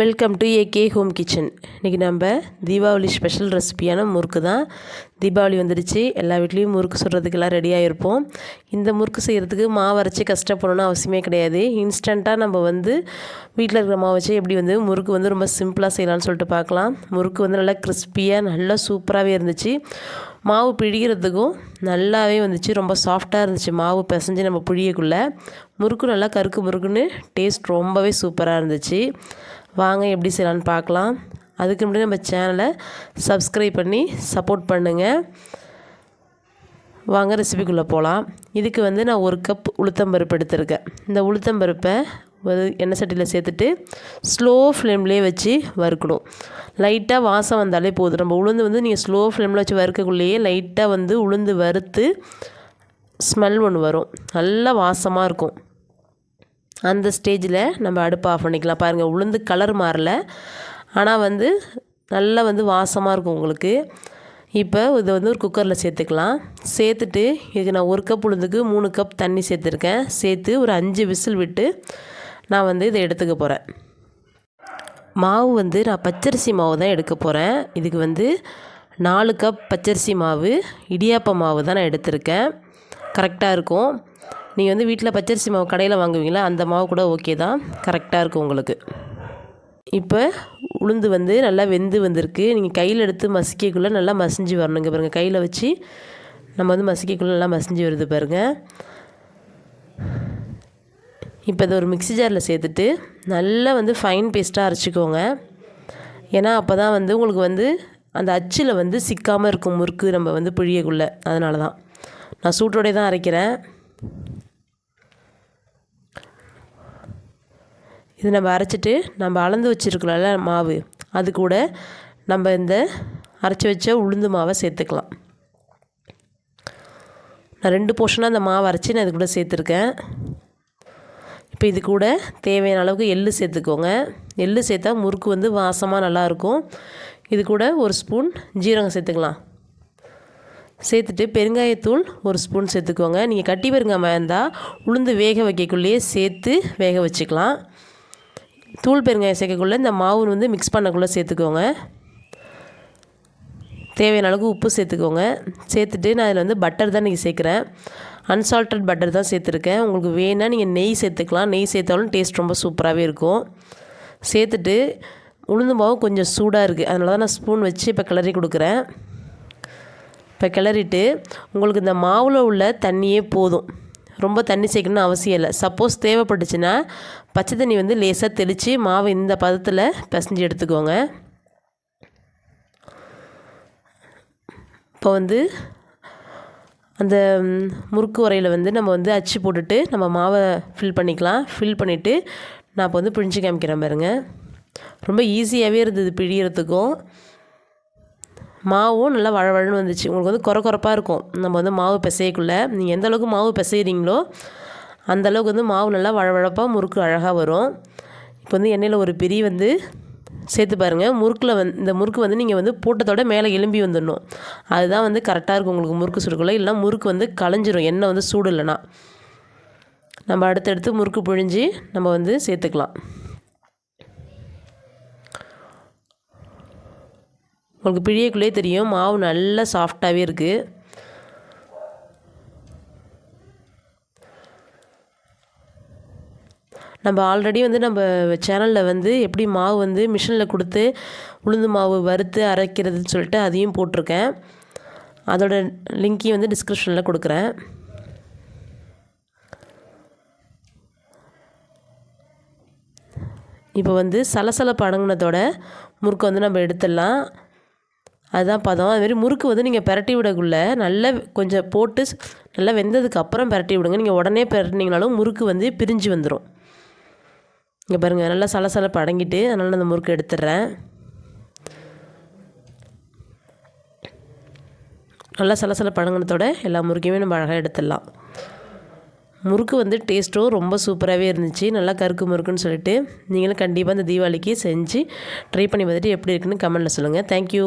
Welcome to AK home kitchen இன்றைக்கி நம்ம Deepavali special ரெசிபியான முறுக்கு தான். தீபாவளி வந்துடுச்சு. எல்லா வீட்லேயும் முறுக்கு சுடுறதுக்கெல்லாம் ரெடியாக இருப்போம் இந்த முறுக்கு செய்கிறதுக்கு மாவு அரைச்சி கஷ்டப்படணும்னு அவசியமே கிடையாது. இன்ஸ்டண்ட்டாக நம்ம வந்து வீட்டில் இருக்கிற மாவு வச்சு எப்படி வந்து முறுக்கு வந்து ரொம்ப சிம்பிளாக செய்யலாம்னு சொல்லிட்டு பார்க்கலாம். முறுக்கு வந்து நல்லா கிறிஸ்பியாக நல்லா சூப்பராகவே இருந்துச்சு. மாவு பிழிகிறதுக்கும் நல்லாவே வந்துச்சு. ரொம்ப சாஃப்டாக இருந்துச்சு மாவு பிசைஞ்சு நம்ம புழியக்குள்ளே. முறுக்கு நல்லா கருக்கு முறுக்குன்னு டேஸ்ட் ரொம்பவே சூப்பராக இருந்துச்சு. வாங்க எப்படி செய்யலான்னு பார்க்கலாம். அதுக்கு முன்னாடி நம்ம சேனலை சப்ஸ்கிரைப் பண்ணி சப்போர்ட் பண்ணுங்கள் வாங்க ரெசிபிக்குள்ளே போகலாம் இதுக்கு வந்து நான் ஒரு கப் உளுத்தம்பருப்பு எடுத்திருக்கேன். இந்த உளுத்தம்பருப்பை எண்ணெய் சட்டியில் சேர்த்துட்டு ஸ்லோ ஃப்ளேம்லேயே வச்சு வறுக்கணும். லைட்டாக வாசம் வந்தாலே போதும். நம்ம உளுந்து வந்து நீங்கள் ஸ்லோ ஃப்ளேமில் வச்சு வறுக்கக்குள்ளேயே லைட்டாக வந்து உளுந்து வறுத்து ஸ்மெல் ஒன்று வரும். நல்லா வாசமாக இருக்கும். அந்த ஸ்டேஜில் நம்ம அடுப்பு ஆஃப் பண்ணிக்கலாம். பாருங்கள் உளுந்து கலர் மாறல. ஆனால் வந்து நல்லா வந்து வாசமாக இருக்கும் உங்களுக்கு. இப்போ இதை வந்து ஒரு குக்கரில் சேர்த்துக்கலாம். சேர்த்துட்டு இதுக்கு நான் ஒரு கப் உளுந்துக்கு மூணு கப் தண்ணி சேர்த்துருக்கேன். சேர்த்து ஒரு அஞ்சு விசில் விட்டு நான் வந்து இதை எடுத்துக்க போகிறேன் மாவு வந்து நான் பச்சரிசி மாவு தான் எடுக்க போகிறேன் இதுக்கு வந்து நாலு கப் பச்சரிசி மாவு இடியாப்ப மாவு தான் நான் எடுத்திருக்கேன். கரெக்டாக இருக்கும். நீங்கள் வந்து வீட்டில் பச்சரிசி மாவு கடையில் வாங்குவீங்களா? அந்த மாவு கூட ஓகே தான். கரெக்டாக இருக்கும் உங்களுக்கு. இப்போ உளுந்து வந்து நல்லா வெந்து வந்திருக்கு. நீங்கள் கையில் எடுத்து மசிக்கக்குள்ளே நல்லா மசிஞ்சு வரணுங்க பாருங்கள் கையில் வச்சு நம்ம வந்து மசிக்கக்குள்ளே நல்லா மசிஞ்சு வருது பாருங்கள் இப்போ இதை ஒரு மிக்சி ஜாரில் சேர்த்துட்டு நல்லா வந்து ஃபைன் பேஸ்ட்டாக அரைச்சிக்கோங்க. ஏன்னா அப்போ தான் வந்து உங்களுக்கு வந்து அந்த அச்சில் வந்து சிக்காமல் இருக்கும் முறுக்கு நம்ம வந்து புழியக்குள்ளே. அதனால தான் நான் சூட்டோடய தான் அரைக்கிறேன். இது நம்ம அரைச்சிட்டு நம்ம அளந்து வச்சுருக்கலாம்ல மாவு. அது கூட நம்ம இந்த அரைச்சி வச்ச உளுந்து மாவை சேர்த்துக்கலாம். நான் ரெண்டு போர்ஷனாக அந்த மாவு அரைச்சி நான் இது கூட சேர்த்துருக்கேன். இப்போ இது கூட தேவையான அளவுக்கு எள்ளு சேர்த்துக்கோங்க. எள்ளு சேர்த்தா முறுக்கு வந்து வாசமாக நல்லாயிருக்கும். இது கூட ஒரு ஸ்பூன் ஜீரகம் சேர்த்துக்கலாம். சேர்த்துட்டு பெருங்காயத்தூள் ஒரு ஸ்பூன் சேர்த்துக்கோங்க. நீங்கள் கட்டி பெருங்காயம் இருந்தால் உளுந்து வேக வைக்கக்குள்ளேயே சேர்த்து வேக வச்சுக்கலாம். தூள் பெருங்காயம் சேர்க்கக்குள்ளே இந்த மாவு வந்து மிக்ஸ் பண்ணக்குள்ளே சேர்த்துக்கோங்க. தேவையான அளவுக்கு உப்பு சேர்த்துக்கோங்க. சேர்த்துட்டு நான் அதில் வந்து பட்டர் தான் நீங்கள் சேர்க்குறேன். அன்சால்டட் பட்டர் தான் சேர்த்துருக்கேன். உங்களுக்கு வேணால் நீங்கள் நெய் சேர்த்துக்கலாம். நெய் சேர்த்தாலும் டேஸ்ட் ரொம்ப சூப்பராகவே இருக்கும். சேர்த்துட்டு உளுந்து மாவு கொஞ்சம் சூடாக இருக்குது அதனால தான் நான் ஸ்பூன் வச்சு இப்போ கிளறி கொடுக்குறேன். இப்போ கிளறிட்டு உங்களுக்கு இந்த மாவில் உள்ள தண்ணியே போதும். ரொம்ப தண்ணி சேர்க்கணும்னு அவசியம் இல்லை. சப்போஸ் தேவைப்பட்டுச்சுன்னா பச்சை தண்ணி வந்து லேசாக தெளித்து மாவு இந்த பதத்தில் பிசைஞ்சு எடுத்துக்கோங்க. இப்போ வந்து அந்த முறுக்கு உரையில் வந்து நம்ம வந்து அச்சு போட்டுட்டு நம்ம மாவை ஃபில் பண்ணிக்கலாம். ஃபில் பண்ணிவிட்டு நான் இப்போ வந்து பிழிஞ்சு காமிக்கிறேன் பாருங்கள் ரொம்ப ஈஸியாகவே இருந்தது பிழியறதுக்கும். மாவும் நல்லா வழவழன்னு வந்துச்சு. உங்களுக்கு வந்து குறை குறப்பாக இருக்கும். நம்ம வந்து மாவு பிசையக்குள்ளே. நீங்கள் எந்த அளவுக்கு மாவு பிசைகிறீங்களோ அந்த அளவுக்கு வந்து மாவு நல்லா வழவழப்பாக முறுக்கு அழகாக வரும். இப்போ வந்து எண்ணெயில் ஒரு பிரி வந்து சேர்த்து பாருங்கள் முறுக்கில் வந்து இந்த முறுக்கு வந்து நீங்கள் வந்து போட்டதோட மேலே எலும்பி வந்துடணும். அதுதான் வந்து கரெக்டாக இருக்கும் உங்களுக்கு முறுக்கு சுடுக்குள்ள. இல்லைனா முறுக்கு வந்து களைஞ்சிரும். எண்ணெய் வந்து சூடு இல்லைனா நம்ம அடுத்தடுத்து முறுக்கு பிழிஞ்சு நம்ம வந்து சேர்த்துக்கலாம். உங்களுக்கு பிழியக்குள்ளே தெரியும். மாவு நல்லா சாஃப்டாகவே இருக்குது நம்ம ஆல்ரெடி வந்து நம்ம சேனலில் வந்து எப்படி மாவு வந்து மிஷினில் கொடுத்து உளுந்து மாவு வறுத்து அரைக்கிறதுன்னு சொல்லிட்டு அதையும் போட்டிருக்கேன். அதோட லிங்க்கையும் வந்து டிஸ்கிரிப்ஷனில் கொடுக்குறேன். இப்போ வந்து சலசலப்பு அடங்கினதோட முறுக்கை வந்து நம்ம எடுத்துடலாம். அதுதான் பதம். அதுமாரி முறுக்கு வந்து நீங்கள் பரட்டி விடக்குள்ள நல்லா கொஞ்சம் போட்டு நல்லா வெந்ததுக்கு அப்புறம் பரட்டி விடுங்க. நீங்கள் உடனே பரட்டினீங்கனாலும் முறுக்கு வந்து பிரிஞ்சு வந்துடும் இங்கே பாருங்கள் நல்லா சலசலப்பு அடங்கிட்டு அதனால் நான் அந்த முறுக்கு எடுத்துடுறேன். நல்லா சலசலப்பு அடங்கினத்தோட எல்லா முறுக்கையுமே நம்ம அழகாக எடுத்துடலாம். முறுக்கு வந்து டேஸ்ட்டும் ரொம்ப சூப்பராகவே இருந்துச்சு. நல்லா கருக்கு முறுக்குன்னு சொல்லிட்டு நீங்களும் கண்டிப்பாக இந்த தீபாவளிக்கு செஞ்சு ட்ரை பண்ணி பார்த்துட்டு எப்படி இருக்குன்னு கமெண்ட்டில் சொல்லுங்கள் தேங்க்யூ